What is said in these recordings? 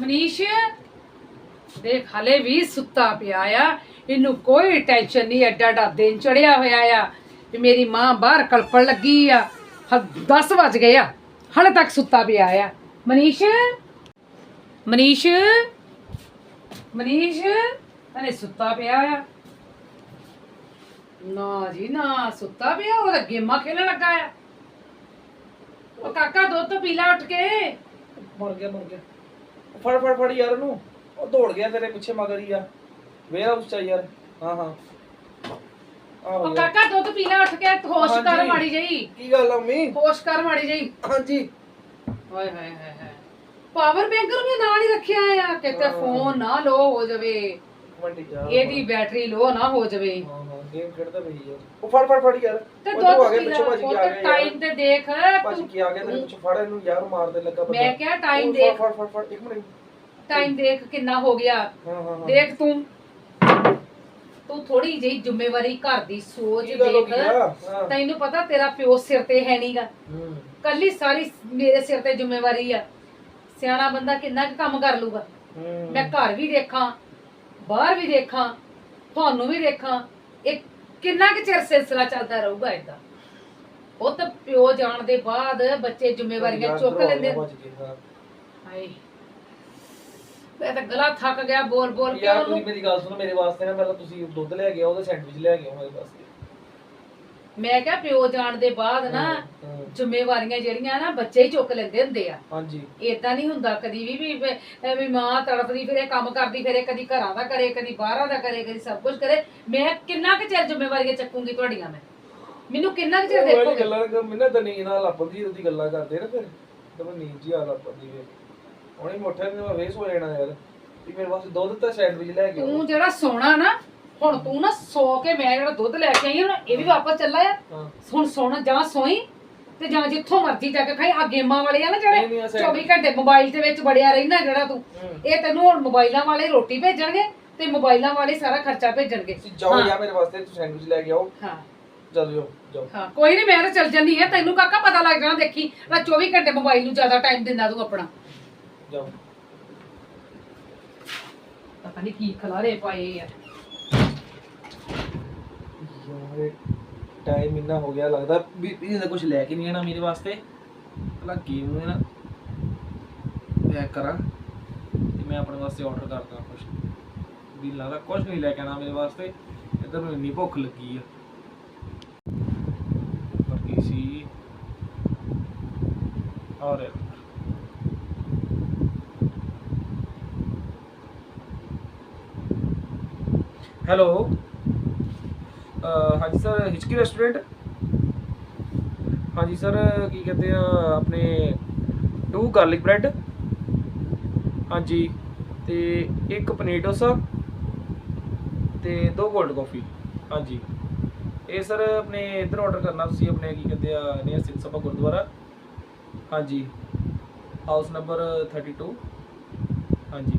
ਮਨੀਸ਼, ਦੇਖ ਹਲੇ ਵੀ ਸੁੱਤਾ ਪਿਆ ਆ। ਇਹਨੂੰ ਕੋਈ ਟੈਨਸ਼ਨ ਨਹੀਂ, ਐਡਾ ਐਡਾ ਦਿਨ ਚੜਿਆ ਹੋਇਆ ਆ ਵੀ ਮੇਰੀ ਮਾਂ ਬਾਹਰ ਕਲਪਣ ਲੱਗੀ ਆ। 10 ਵਜ ਗਏ ਆ, ਹਲੇ ਤੱਕ ਸੁੱਤਾ ਪਿਆ ਆ। ਮਨੀਸ਼? ਮਨੀਸ਼? ਮਨੀਸ਼, ਹਲੇ ਸੁੱਤਾ ਪਿਆ ਆ। ਨਾ ਜੀ, ਨਾ, ਸੁੱਤਾ ਪਿਆ ਉਹ ਗੇਮਾਂ ਖੇਲਣ ਲੱਗਾ ਆ। ਉਹ ਕਾਕਾ ਦੁੱਧ ਤੋਂ ਪੀ ਲੈ ਉੱਠ ਕੇ। ਮਰ ਗਿਆ ਮਰ ਗਿਆ। ਫੜ ਫੜ ਫੜ ਯਾਰ ਉਹਨੂੰ। ਉਹ ਦੌੜ ਗਿਆ ਤੇਰੇ ਪਿੱਛੇ ਮਗਰ ਹੀ ਆ। ਵੇਰਾ ਉਸ ਚਾ ਯਾਰ। ਹਾਂ ਹਾਂ। ਆ ਉਹ ਕਾਕਾ ਦੁੱਧ ਪੀ ਲੈ ਉੱਠ ਕੇ ਹੋਸ਼ ਕਰ ਹਾਂਜੀ। ਮਾੜੀ ਜਈ ਕੀ ਗੱਲ ਆ ਮੰਮੀ? ਹੋਸ਼ ਕਰ ਮਾੜੀ ਜਈ ਹਾਂਜੀ। ਹਾਏ ਹਾਏ ਹਾਏ ਹਾਏ। ਪਾਵਰ ਬੈਂਕ ਨੂੰ ਵੀ ਨਾਲ ਹੀ ਰੱਖਿਆ ਆ। ਕਿਤੇ ਹਾਂ। ਫੋਨ ਨਾ ਲੋ ਹੋ ਜਾਵੇ। ਮੰਡੀ ਜਾ ਇਹਦੀ ਬੈਟਰੀ ਲੋ ਨਾ ਹੋ ਜਾਵੇ। ਹਾਂ। ਗੇਮ ਖੇਡਦਾ ਪਈ ਯਾਰ। ਉਹ ਫੜ ਫੜ ਫੜ ਯਾਰ। ਤੇ ਉਹ ਦੁੱਧ ਆ ਗਿਆ ਪਿੱਛੋਂ ਭੱਜ ਕੇ ਆ ਗਿਆ ਟਾਈਮ ਤੇ ਦੇਖ। ਭੱਜ ਤੂੰ ਕੇ ਆ ਗਿਆ ਤੇਰੇ ਪਿੱਛੋਂ ਫੜ ਇਹਨੂੰ ਯਾਰ ਮਾਰਦੇ ਲੱਗਾ ਬੰਦਾ। ਮੈਂ ਕਿਹਾ ਟਾਈਮ ਉਹ ਦੇਖ। ਫੜ ਫੜ ਫੜ ਇੱਕ ਮਿੰਟ। ਟਾਈਮ ਦੇਖ ਕਿੰਨਾ ਹੋ ਗਿਆ। ਹਾਂ ਹਾਂ ਹਾਂ। ਦੇਖ ਤੂੰ। ਤੂੰ ਥੋੜੀ ਜਿਹੀ ਜ਼ਿੰਮੇਵਾਰੀ ਘਰ ਦੀ ਸੋਚ ਕੀ ਗੱਲ ਹੋ ਦੇਖ। ਗਈ ਆ? ਹਾਂ। ਤੈਨੂੰ ਪਤਾ ਤੇਰਾ ਪਿਓ ਸਿਰ ਤੇ ਹੈ ਨਹੀਂਗਾ ਹੂੰ। ਕੱਲੀ ਸਾਰੀ ਮੇਰੇ ਸਿਰ ਤੇ ਜ਼ਿੰਮੇਵਾਰੀ ਆ। ਸਿਆਣਾ ਬੰਦਾ ਕਿੰਨਾ ਕੁ ਕੰਮ ਕਰ ਲੂਗਾ। ਹੂੰ। ਮੈਂ ਘਰ ਵੀ ਦੇਖਾਂ ਬਾਹਰ ਵੀ ਦੇਖਾਂ ਤੁਹਾਨੂੰ ਵੀ ਦੇਖਾਂ। ਇਹ ਕਿੰਨਾ ਕੁ ਚਿਰ ਸਿਲਸਿਲਾ ਚੱਲਦਾ ਰਹੂਗਾ ਏਦਾਂ? ਉਹ ਤਾਂ ਪਿਓ ਜਾਣ ਦੇ ਬਾਅਦ ਬੱਚੇ ਜ਼ਿੰਮੇਵਾਰੀਆਂ ਚੁੱਕ ਆ। ਲੈਂਦੇ। ਹਾਏ। ਮੈਂ ਤਾਂ ਗਲਾ ਥੱਕ ਗਿਆ ਬੋਲ ਬੋਲ ਕੇ ਯਾਰ ਉਹਨੂੰ। ਤੁਸੀਂ ਮੇਰੀ ਗੱਲ ਸੁਣੋ ਮੇਰੇ ਵਾਸਤੇ ਨਾ ਪਹਿਲਾਂ ਤੁਸੀਂ ਦੁੱਧ ਲੈ ਕੇ ਆਓ ਉਹਦੇ ਸੈਂਡਵਿਚ ਲੈ ਕੇ ਆਓ ਮੇਰੇ ਵਾਸਤੇ। ਮੈਂ ਕਿਹਾ ਪਿਓ ਜਾਣ ਦੇ ਬਾਅਦ ਨਾ ਹਾਂ। ਜ਼ਿੰਮੇਵਾਰੀਆਂ ਜਿਹੜੀਆਂ ਨਾ ਬੱਚੇ ਹੀ ਚੁੱਕ ਲੈਂਦੇ ਹੁੰਦੇ ਆ। ਹਾਂਜੀ। ਏਦਾਂ ਨਹੀਂ ਹੁੰਦਾ ਕਦੀ ਵੀ ਵੀ ਵੀ- ਵੀ ਮਾਂ ਤੜਫਦੀ ਫਿਰੇ ਕੰਮ ਕਰਦੀ ਫਿਰੇ ਕਦੀ ਘਰਾਂ ਦਾ ਕਰੇ ਕਦੀ ਬਾਹਰਾਂ ਦਾ ਕਰੇ ਕਦੀ ਸਭ ਕੁਝ ਕਰੇ। ਮੈਂ ਕਿੰਨਾ ਕੁ ਚਿਰ ਜ਼ਿੰਮੇਵਾਰੀਆਂ ਚੱਕੂੰਗੀ ਤੁਹਾਡੀਆਂ ਮੈਂ? ਮੈਨੂੰ ਕਿੰਨਾ ਕੁ ਚਿਰ ਉਹ ਵਾਲੀ ਦੇਖੋਗੇ ਗੱਲਾਂ ਕਰ ਮੈਨਾਂ ਤਾਂ ਨੀਂਦ ਨਾਲ ਲੱਪਦੀ ਉਹਦੀ ਗੱਲਾਂ ਕਰਦੇ ਨਾ ਫਿਰ। ਤਾਂ ਮੈਂ ਨੀਂਦ ਜੀ ਆ ਲੱਪਦੀ ਵੇ ਹੁਣੇ ਮੋਟਰ ਨੇ ਮੈਂ ਵੇਸ ਹੋ ਜਾਣਾ ਯਾਰ ਵੀ ਮੇਰੇ ਵਾਸਤੇ ਦੁੱਧ ਤਾਂ ਸੈਂਡਵਿਚ ਲੈ ਕੇ ਆਓ ਤੂੰ ਜਿਹੜਾ ਸੋਣਾ ਨਾ ਹੁਣ ਤੂੰ ਨਾ ਸੋ ਕੇ ਮੈਂ ਜਿਹੜਾ ਦੁੱਧ ਲੈ ਕੇ ਆਈ ਹਾਂ ਨਾ ਇਹ ਵੀ ਵਾਪਸ ਚੱਲਾ ਆ। ਹਾਂ। ਹੁਣ ਸੋਣਾ ਜਾਂ ਸੋਈ ਤੇ ਜਾਂ ਜਿੱਥੋਂ ਮਰਜ਼ੀ ਜਾ ਕੇ ਖਾਈ। ਆ ਗੇਮਾਂ ਵਾਲੇ ਆ ਨਾ ਨਹੀਂ, ਨਹੀਂ, ਜਿਹੜੇ ਆ ਸੈਂਡ- 24 ਘੰਟੇ ਮੋਬਾਈਲ ਦੇ ਵਿੱਚ ਵੜਿਆ ਰਹਿਣਾ ਜਿਹੜਾ ਤੂੰ। ਹੂੰ। ਇਹ ਤੈਨੂੰ ਹੁਣ ਮੋਬਾਈਲਾਂ ਵਾਲੇ ਰੋਟੀ ਭੇਜਣਗੇ ਤੇ ਮੋਬਾਈਲਾਂ ਵਾਲੇ ਸਾਰਾ ਖਰਚਾ ਭੇਜਣਗੇ। ਤੁਸੀਂ ਜਾਓ ਹਾਂ। ਯਾਰ ਮੇਰੇ ਵਾਸਤੇ ਤੁਸੀਂ ਸੈਂਡਵਿਚ ਲੈ ਕੇ ਆਓ। ਹਾਂ। ਚੱਲ ਜਾਓ ਜਾਓ। ਹਾਂ ਕੋਈ ਨਹੀਂ ਮੈਂ ਤਾਂ ਚੱਲ ਜੰਨੀ ਆ। ਤੈਨੂੰ ਕਾਕਾ ਪਤਾ ਲੱਗ ਜਾਣਾ ਦੇਖੀ। ਮੈਂ 24 ਘੰਟੇ ਮੋਬਾਈਲ ਨੂੰ ਜ਼ਿਆਦਾ ਟਾਈਮ ਦਿੰਦਾ ਤੂੰ ਆਪਣਾ। ਜਾਓ। ਪਤਾ ਨਹੀਂ ਕੀ ਖਲਾਰੇ ਪਾਏ ਆ। ਯਾਰ ਟਾਈਮ ਇੰਨਾ ਹੋ ਗਿਆ, ਲੱਗਦਾ ਵੀ ਇਹਦਾ ਕੁਝ ਲੈ ਕੇ ਨਹੀਂ ਆਣਾ ਮੇਰੇ ਵਾਸਤੇ। ਪਹਿਲਾਂ ਗੇਮ ਨੂੰ ਨਾ ਪੈਕ ਕਰਾਂ ਤੇ ਮੈਂ ਆਪਣੇ ਵਾਸਤੇ ਆਰਡਰ ਕਰਦਾ ਕੁਝ ਵੀ ਲੱਗਦਾ ਕੁਝ ਨਹੀਂ ਲੈ ਕੇ ਆਣਾ ਮੇਰੇ ਵਾਸਤੇ। ਇੱਧਰ ਮੈਨੂੰ ਇੰਨੀ ਭੁੱਖ ਲੱਗੀ ਆ। ਬਾਕੀ ਸੀ। ਔਰ ਹੈਲੋ? ਹਾਂਜੀ ਸਰ, ਹਿਚਕੀ ਰੈਸਟੋਰੈਂਟ ਹਾਂਜੀ ਸਰ, ਕੀ ਕਹਿੰਦੇ ਆ, ਆਪਣੇ ਟੂ ਗਾਰਲਿਕ ਬ੍ਰੈਡ ਹਾਂਜੀ, ਤੇ ਇੱਕ ਪਨੀਰ ਡੋਸਾ ਤੇ ਦੋ ਕੋਲਡ ਕਾਫੀ ਹਾਂਜੀ। ਇਹ ਸਰ, ਆਪਣੇ ਇੱਧਰ ਆਰਡਰ ਕਰਨਾ ਤੁਸੀਂ, ਆਪਣੇ ਕੀ ਕਹਿੰਦੇ ਆ ਨੀਅਰ ਸਿੰਘ ਸਭਾ ਗੁਰਦੁਆਰਾ। ਹਾਂਜੀ। ਹਾਊਸ ਨੰਬਰ 32 ਹਾਂਜੀ।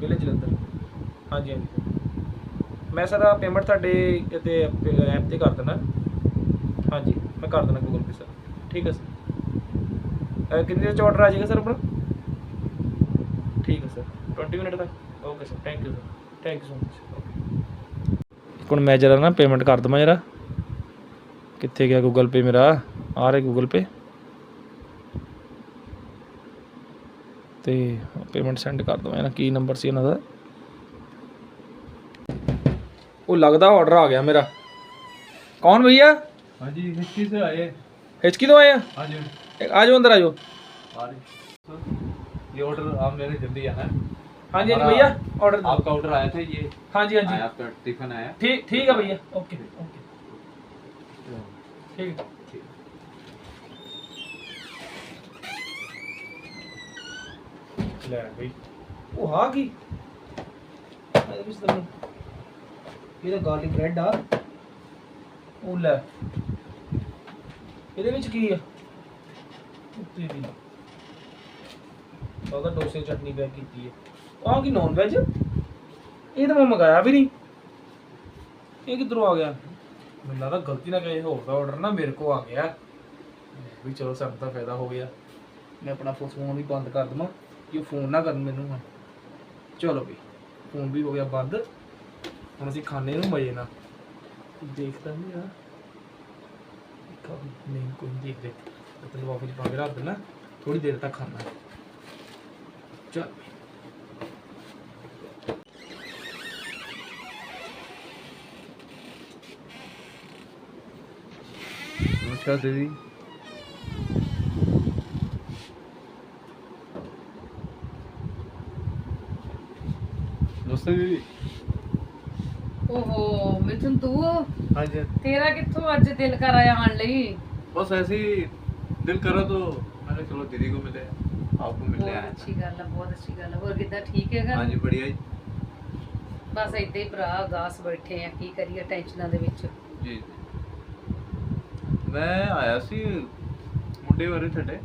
ਵਿਲੇਜ ਜਲੰਧਰ। ਹਾਂਜੀ ਹਾਂਜੀ। ਮੈਂ ਸਰ ਪੇਮੈਂਟ ਤੁਹਾਡੇ ਤੇ ਐਪ ਤੇ ਕਰ ਦੇਣਾ ਹਾਂਜੀ, ਮੈਂ ਕਰ ਦੇਣਾ ਗੂਗਲ ਪੇ ਸਰ। ਠੀਕ ਹੈ ਸਰ ਅਹ ਕਿੰਨੀ ਦੇਰ ਚ ਆਰਡਰ ਆ ਜਾਏਗਾ ਸਰ ਆਪਣਾ? ਠੀਕ ਹੈ ਸਰ 20 ਮਿੰਟ ਤੱਕ। Okay sir thank you sir thank you so much okay ਹੁਣ ਮੈਂ ਜਰਾ ਨਾ ਪੇਮੈਂਟ ਕਰ ਦਵਾਂ ਜਰਾ। ਕਿੱਥੇ ਗਿਆ ਗੂਗਲ ਪੇ ਮੇਰਾ? ਆ ਰਿਹਾ ਗੂਗਲ ਪੇ ਤੇ ਪੇਮੈਂਟ ਸੈਂਡ ਕਰ ਦਵਾਂ ਇਹਨਾਂ ਕੀ ਨੰਬਰ ਸੀ ਇਹਨਾਂ ਦਾ? ਉਹ ਲੱਗਦਾ ਆਰਡਰ ਆ ਗਿਆ ਮੇਰਾ ਕੌਣ ਭਈਆ हाँ जी हिस्ट्री से आए हिचकी तो आए हैं हाँ जी आ जाओ अंदर आ जाओ आ रहे ये ऑर्डर आप मेरे जल्दी आना है हाँ जी हाँ जी हमारा- भैया ऑर्डर दो आपका ऑर्डर आया था ये हाँ जी हाँ आया जी आपका टिफिन आया ठीक ठीक है भैया ओके ओके ठीक है ਲੈ ਬਈ ਉਹ ਆ ਕੀ ਇਹਦਾ ਗਾਰਲਿਕ ਬ੍ਰੈਡ ਆ। ਉਹ ਲੈ। ਇਹਦੇ ਵਿੱਚ ਕੀ ਆ? ਉੱਤੇ ਵੀ। ਉਹਦਾ ਡੋਸੇ ਚਟਨੀ ਪੈਕ ਕੀਤੀ ਹੈ ਆਹ ਕੀ ਨੌਨ ਵੈਜ ਇਹ ਤਾਂ ਮੈਂ ਮੰਗਾਇਆ ਵੀ ਨਹੀਂ। ਇਹ ਕਿੱਧਰੋਂ ਆ ਗਿਆ? ਮੈਨੂੰ ਲੱਗਦਾ ਗਲਤੀ ਨਾਲ ਕਿਸੇ ਹੋਰ ਦਾ ਆਰਡਰ ਨਾ ਮੇਰੇ ਕੋ ਆ ਗਿਆ। ਵੀ ਚਲੋ ਸਾਨੂੰ ਤਾਂ ਫਾਇਦਾ ਹੋ ਗਿਆ। ਮੈਂ ਆਪਣਾ ਫੋਨ ਵੀ ਬੰਦ ਕਰ ਦਵਾਂ। ਕਿ ਫੋਨ ਨਾ ਕਰਨ ਮੈਨੂੰ ਹੁਣ। ਚਲੋ ਵੀ। ਫੋਨ ਵੀ ਹੋ ਗਿਆ ਬੰਦ। ਹੁਣ ਅਸੀਂ ਖਾਣੇ ਨੂੰ ਮਜ਼ੇ ਨਾਲ। ਦੇਖਦਾ ਨਹੀਂ ਆ ਕੰਮ ਨਹੀਂ ਕੋਈ ਦੇਖ ਦੇ ਆਪਣੇ ਵਾਫੇ ਚ ਪਾ ਕੇ ਰੱਖ ਦੇਣਾ ਥੋੜੀ ਦੇਰ ਤੱਕ ਖਾਣਾ ਚਲ। ਨਮਸਕਾਰ ਦੀਦੀ। ਦੋਸਤੋ ਦੀਦੀ। ਓਹੋ ਮਿਥੁਨ ਤੂੰ हाँ जी ਤੇਰਾ ਕਿੱਥੋਂ ਅੱਜ ਦਿਲ ਕਰ ਆਇਆ ਆਉਣ ਲਈ बस ऐसे ही दिल करा तो मैंने चलो दीदी को मिले आपको मिलने ਬਹੁਤ आया ਅੱਛੀ ਗੱਲ ਆ ਬਹੁਤ ਅੱਛੀ ਗੱਲ ਆ ਹੋਰ ਕਿੱਦਾਂ ਠੀਕ ਹੈਗਾ हाँ जी बढ़िया जी ਬਸ ਏਦਾਂ ਹੀ ਭਰਾ ਉਦਾਸ ਬੈਠੇ ਆ ਕੀ ਕਰੀਏ ਟੈਨਸ਼ਨਾਂ ਦੇ ਵਿੱਚ ਜੀ ਮੈਂ ਆਇਆ ਸੀ ਮੁੰਡੇ ਬਾਰੇ ਤੁਹਾਡੇ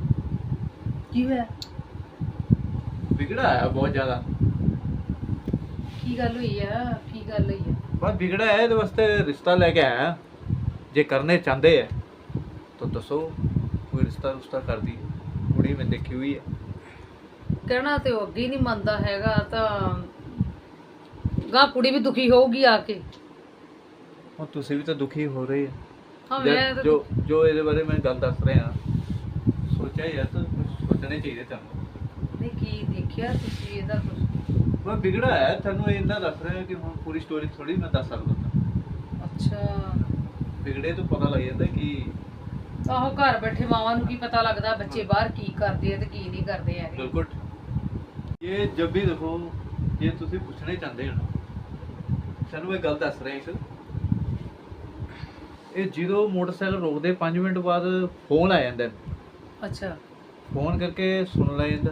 ਕੀ ਹੋਇਆ ਵਿਗੜਾ ਆਇਆ ਬਹੁਤ ਜ਼ਿਆਦਾ ਕੀ ਗੱਲ ਹੋਈ ਆ ਕੀ ਗੱਲ ਹੋਈ ਆ ਬਸ ਵਿਗੜਾ ਹੈ ਇਹਦੇ ਵਾਸਤੇ ਰਿਸ਼ਤਾ ਲੈ ਕੇ ਆਇਆ। ਜੇ ਕਰਨੇ ਚਾਹੁੰਦੇ ਹੈ ਤਾਂ ਦੱਸੋ ਕੋਈ ਰਿਸ਼ਤਾ ਰੁਸ਼ਤਾ ਕਰ ਦੀ ਕੁੜੀ ਮੈਂ ਦੇਖੀ ਹੋਈ ਹੈ। ਕਹਿਣਾ ਤੇ ਉਹ ਅੱਗੇ ਨਹੀਂ ਮੰਨਦਾ ਹੈਗਾ ਤਾਂ ਗਾ ਕੁੜੀ ਵੀ ਦੁਖੀ ਹੋਊਗੀ ਆ ਕੇ। ਹੁਣ ਤੁਸੀਂ ਵੀ ਤਾਂ ਦੁਖੀ ਹੋ ਰਹੇ ਹਾਂ। ਹੋ ਮੈਂ ਤਾਂ ਜੋ ਜੋ ਇਹਦੇ ਬਾਰੇ ਮੈਂ ਗੱਲ ਦੱਸ ਰਿਹਾ ਸੋਚਿਆ ਯਾਰ ਤਾਂ ਕੁਛ ਸੋਚਣੇ ਚਾਹੀਦੇ ਤੁਹਾਨੂੰ। ਨਹੀਂ ਕੀ ਦੇਖਿਆ ਤੁਸੀਂ ਇਹਦਾ ਕੁਛ? ਮੈਂ ਵਿਗੜਾ ਹੈ ਤੁਹਾਨੂੰ ਇੰਨਾ ਦੱਸ ਰਿਹਾ ਕਿ ਹੁਣ ਪੂਰੀ ਸਟੋਰੀ ਥੋੜੀ ਮੈਂ ਦੱਸ ਸਕਦਾ। ਅੱਛਾ। ਵਿਗੜੇ ਤੋਂ ਪਤਾ ਲੱਗ ਜਾਂਦਾ ਕਿ ਆਹੋ ਘਰ ਬੈਠੇ ਮਾਵਾਂ ਨੂੰ ਕੀ ਪਤਾ ਲੱਗਦਾ ਬੱਚੇ ਬਾਹਰ ਕੀ ਕਰਦੇ ਆ ਤੇ ਕੀ ਨਹੀਂ ਕਰਦੇ ਹੈਗੇ। ਬਿਲਕੁਲ। ਇਹ ਜਬ ਵੀ ਦੇਖੋ ਜੇ ਤੁਸੀਂ ਪੁੱਛਣੇ ਚਾਹੁੰਦੇ ਹੋ ਨਾ ਸਾਨੂੰ ਇਹ ਗੱਲ ਦੱਸ ਰਹੇ ਇੱਕ। ਇਹ ਜਦੋਂ ਮੋਟਰਸਾਈਕਲ ਰੋਕਦੇ 5 ਮਿੰਟ ਬਾਅਦ ਫੋਨ ਆ ਜਾਂਦਾ। ਅੱਛਾ। ਫੋਨ ਕਰਕੇ ਸੁਣ ਲੈ ਜਾਂਦਾ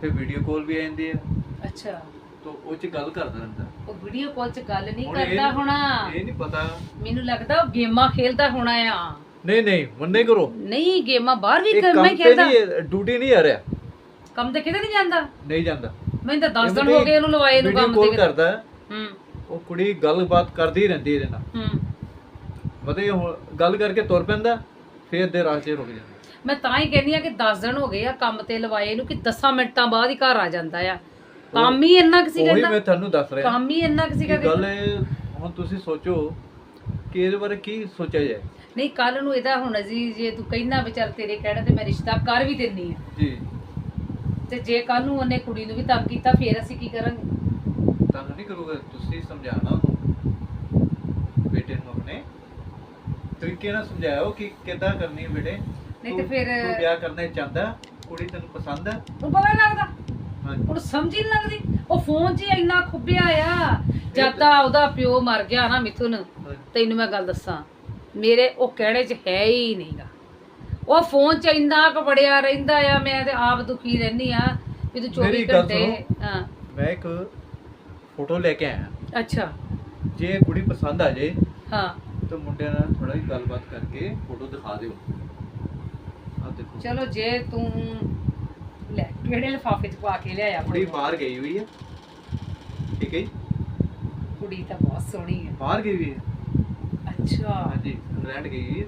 ਫਿਰ ਵੀਡੀਓ ਕਾਲ ਵੀ ਆ ਜਾਂਦੀ ਹੈ ਅੱਛਾ। ਤਾਂ ਉਹ ਚ ਗੱਲ ਕਰਦਾ ਰਹਿੰਦਾ। ਉਹ ਵੀਡੀਓ ਕਾਲ 'ਚ ਗੱਲ ਨਹੀਂ ਹੁਣ ਇਹ ਕਰਦਾ ਨੀ- ਹੋਣਾ। ਇਹ ਨਹੀਂ ਪਤਾ। ਮੈਨੂੰ ਲੱਗਦਾ ਉਹ ਗੇਮਾਂ ਖੇਲਦਾ ਹੋਣਾ ਆ। ਨਹੀਂ ਨਹੀਂ ਮੰਨੇ ਕਰੋ। ਨਹੀਂ ਗੇਮਾਂ ਬਾਹਰ ਵੀ ਇਹ ਕਰਨਾ ਕੰਮ ਹੀ ਤੇ ਖੇਲਦਾ। ਨਹੀਂ ਡਿਊਟੀ ਨਹੀਂ ਆ ਰਿਹਾ। ਕੰਮ ਤੇ ਕਿਤੇ ਨਹੀਂ ਜਾਂਦਾ? ਨਹੀਂ ਜਾਂਦਾ। ਮੈਨੂੰ ਤਾਂ 10 ਦਿਨ ਹੋ ਗਏ ਇਹਨੂੰ ਲਵਾਏ ਨੂੰ ਕੰਮ ਵੀਡੀਓ ਤੇ ਕਾਲ ਕਰਦਾ। ਹੈ, ਹੂੰ ਉਹ ਕੁੜੀ ਗੱਲਬਾਤ ਕਰਦੀ ਰਹਿੰਦੀ ਇਹਦੇ ਨਾਲ। ਹੂੰ। ਮਤਲਬ ਇਹ ਹੁਣ ਗੱਲ ਕਰਕੇ ਤੁਰ ਪੈਂਦਾ ਫਿਰ ਦੇ ਰਾਹ 'ਚ ਰੁਕ ਜਾਂਦਾ। ਮੈਂ ਤਾਂ ਹੀ ਕਹਿੰਦੀ ਆ ਕਿ 10 ਦਿਨ ਹੋ ਗਏ ਆ ਕੰਮ ਤੇ ਲਵਾਏ ਨੂੰ ਕਿ 10 ਮਿੰਟਾਂ ਬਾਅਦ ਹੀ ਘਰ ਆ ਜਾਂਦਾ ਆ। ਕੰਮ ਹੀ ਇੰਨਾ ਕਿ ਸੀ ਉਹੀ ਮੈਂ ਤੁਹਾਨੂੰ ਦੱਸ ਰਿਹਾ। ਕੰਮ ਹੀ ਇੰਨਾ ਕਿ ਸੀਗਾ ਕਿ ਗੱਲ ਇਹ ਹੁਣ ਤੁਸੀਂ ਸੋਚੋ ਕਿ ਇਹਦੇ ਬਾਰੇ ਕੀ ਸੋਚਿਆ ਜਾਏ। ਨਹੀਂ ਕੱਲ ਨੂੰ ਇਹਦਾ ਹੁਣ ਜੀ ਜੇ ਤੂੰ ਕਹਿਣਾ ਵਿਚਾਰ ਤੇਰੇ ਕਹਿਣਾ ਤੇ ਮੈਂ ਰਿਸ਼ਤਾ ਕਰ ਵੀ ਦਿੰਨੀ ਆ। ਜੀ। ਤੇ ਜੇ ਕੱਲ ਨੂੰ ਉਹਨੇ ਕੁੜੀ ਨੂੰ ਵੀ ਤੰਗ ਕੀਤਾ ਫੇਰ ਅਸੀਂ ਕੀ ਕਰਾਂਗੇ? ਤੁਹਾਨੂੰ ਨਹੀਂ ਕਰੂਗਾ ਤੁਸੀਂ ਸਮਝਾਣਾ ਉਹਨੂੰ। ਬੇਟੇ ਨੂੰ ਆਪਣੇ। ਤਰੀਕੇ ਨਾਲ ਸਮਝਾਓ ਕਿ ਕਿੱਦਾਂ ਕਰਨੀ ਹੈ ਬੇਟੇ। ਨਹੀਂ ਤੇ ਤੂੰ- ਫਿਰ ਤੂੰ ਵਿਆਹ ਕਰਨਾ ਚਾਹੁੰਦਾ ਕੁੜੀ ਤੈਨੂੰ ਪਸੰਦ ਹੈ ਉਹ ਪਤਾ ਲੱਗਦਾ? ਉਹਨੂੰ ਸਮਝ ਹੀ ਨਹੀਂ ਲੱਗਦੀ। ਉਹ ਫੋਨ 'ਚ ਹੀ ਇੰਨਾ ਖੁੱਬਿਆ ਆ। ਜਦ ਤਾਂ ਉਹਦਾ ਪਿਓ ਮਰ ਗਿਆ ਨਾ ਮਿਥੁਨ। ਤੈਨੂੰ ਮੈਂ ਗੱਲ ਦੱਸਾਂ ਮੇਰੇ ਉਹ ਕਹਿਣੇ 'ਚ ਹੈ ਹੀ ਨਹੀਂਗਾ। ਉਹ ਫੋਨ 'ਚ ਇੰਨਾ ਕੁ ਵੜਿਆ ਰਹਿੰਦਾ ਆ ਮੈਂ ਤੇ ਆਪ ਦੁਖੀ ਰਹਿਨੀ ਆ ਵੀ ਤੂੰ 24 ਮੇਰੀ ਗੱਲ ਘੰਟੇ ਹਾਂ। ਮੈਂ ਇੱਕ ਫੋਟੋ ਲੈ ਕੇ ਆਇਆ। ਅੱਛਾ। ਜੇ ਕੁੜੀ ਪਸੰਦ ਆ ਜੇ ਹਾਂ। ਤਾਂ ਮੁੰਡਿਆਂ ਨਾਲ ਥੋੜਾ ਜਿਹੀ ਗੱਲਬਾਤ ਕਰਕੇ ਫੋਟੋ ਦਿਖਾ ਦਿਓ। ਆ ਦੇਖੋ। ਚਲੋ ਜੇ ਤੂੰ ਲੈ ਕਿਹੜੇ ਲਿਫਾਫੇ 'ਚ ਪਾ ਕੇ ਲਿਆਇਆ ਕੁੜੀ? ਬਾਹਰ ਗਈ ਹੋਈ ਹੈ ਠੀਕ ਹੈ ਜੀ? ਕੁੜੀ ਤਾਂ ਬਹੁਤ ਸੋਹਣੀ ਹੈ ਬਾਹਰ ਗਈ ਹੋਈ ਹੈ ਅੱਛਾ। ਹਾਂਜੀ ਇੰਗਲੈਂਡ ਗਈ ਹੈ